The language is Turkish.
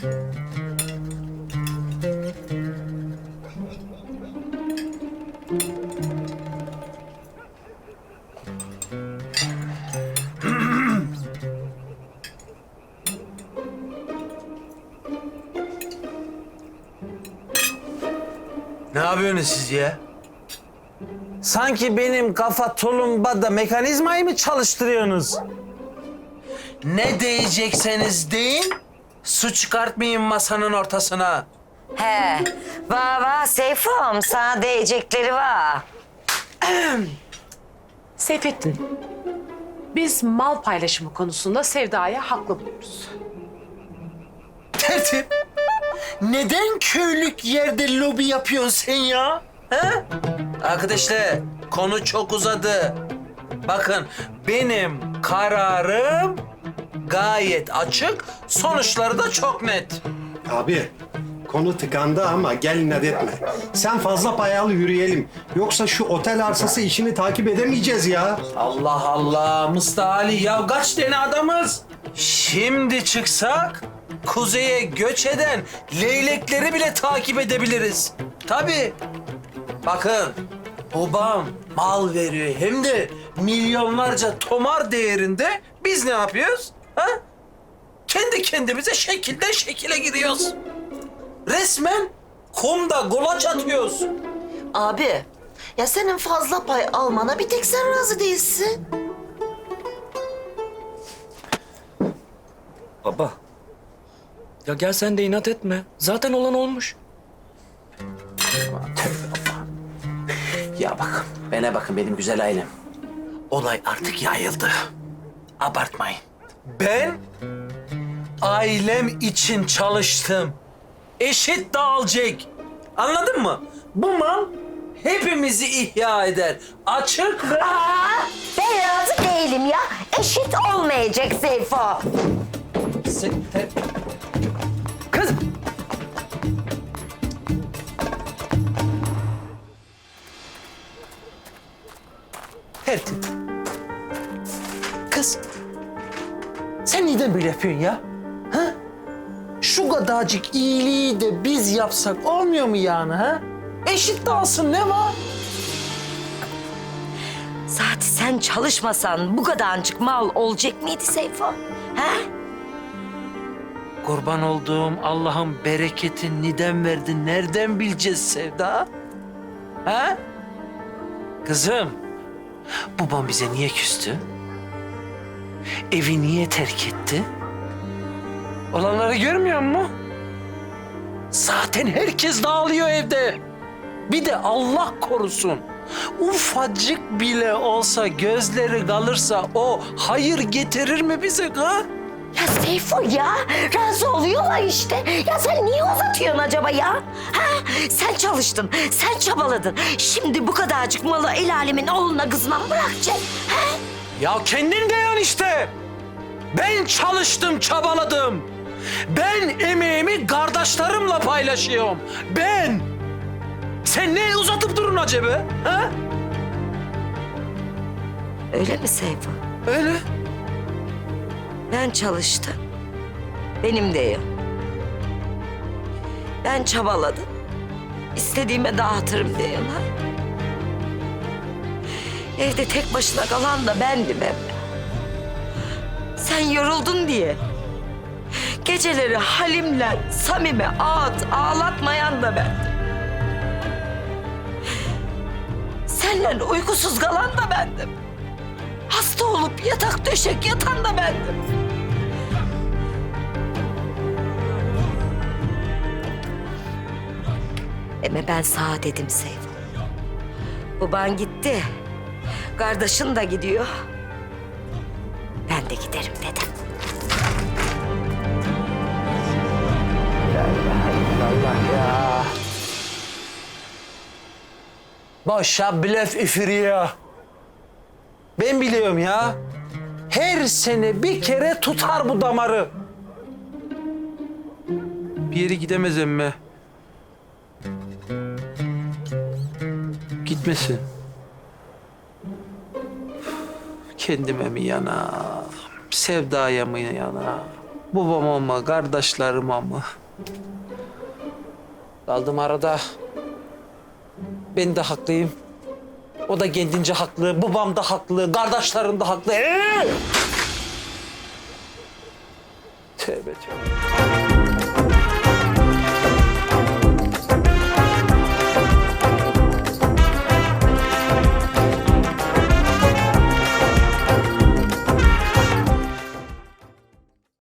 Ne yapıyorsunuz siz ya? Sanki benim kafa tulumbada mekanizmayı mı çalıştırıyorsunuz? Ne diyecekseniz deyin, su çıkartmayın masanın ortasına. He, va va Seyfum sana diyecekleri var. Seyfettin, biz mal paylaşımı konusunda Sevda'ya haklı buluyoruz. Tertip, neden köylük yerde lobi yapıyorsun sen ya? He? Arkadaşlar, konu çok uzadı. Bakın, benim kararım gayet açık, sonuçları da çok net. Abi konu tıkandı ama gel inat etme. Sen fazla payalı yürüyelim. Yoksa şu otel arsası işini takip edemeyeceğiz ya. Allah Allah Mustafa Ali ya kaç tane adamız? Şimdi çıksak kuzeye göç eden leylekleri bile takip edebiliriz. Tabii. Bakın babam mal veriyor hem de milyonlarca tomar değerinde. Biz ne yapıyoruz? Ha? Kendi kendimize şekilden şekile giriyoruz. Resmen kumda golaç atıyoruz. Abi, ya senin fazla pay almana bir tek sen razı değilsin. Baba. Ya gel sen de inat etme. Zaten olan olmuş. Ya bakın, bana bakın benim güzel ailem. Olay artık yayıldı. Abartmayın. Ben ailem için çalıştım. Eşit dağılacak. Anladın mı? Bu mal hepimizi ihya eder. Açık ve... Aa, ben razı değilim ya. Eşit olmayacak Seyfo. Kız! Tertip. Kız. Sen neden böyle yapıyorsun ya? Şu kadarcık iyiliği de biz yapsak olmuyor mu yani ha? Eşit dağılsın ne var? Zaten sen çalışmasan bu kadarcık mal olacak mıydı Seyfo? He? Kurban olduğum Allah'ın bereketi neden verdi? Nereden bileceğiz Sevda? Ha? Kızım, babam bize niye küstü? Evi niye terk etti? Olanları görmüyor musun? Zaten herkes dağılıyor evde. Bir de Allah korusun. Ufacık bile olsa gözleri kalırsa o hayır getirir mi bize ha? Ya Seyfo ya razı oluyorlar işte. Ya sen niye uzatıyorsun acaba ya? Ha? Sen çalıştın, sen çabaladın. Şimdi bu kadarcık malı el alemin oğluna kızına mı bırakacaksın? Ha? Ya kendin diyorsun işte. Ben çalıştım, çabaladım. Ben emeğimi kardeşlerimle paylaşıyorum. Ben. Sen ne uzatıp durun acaba? Ha? Öyle mi Seyfo? Öyle. Ben çalıştım. Benim de ya. Ben çabaladım. İstediğime dağıtırım diyorlar. Evde tek başına kalan da bendim de. Sen yoruldun diye. Geceleri Halim'le Samim'e ağıt ağlatmayan da bendim. Seninle uykusuz kalan da bendim. Hasta olup yatak döşek yatan da bendim. Ama ben sağa dedim Seyfo. Baban gitti. Kardeşin de gidiyor. Ben de giderim dedim. Boşa blöf üfürüyor. Ben biliyorum ya. Her sene bir kere tutar bu damarı. Bir yere gidemez emme. Gitmesin. Kendime mi yana, sevdaya mı yana? Babama mı, kardeşlerime mi? Kaldım arada. Ben de haklıyım. O da kendince haklı, babam da haklı, kardeşlerim de haklı. Ee! Tövbe tövbe.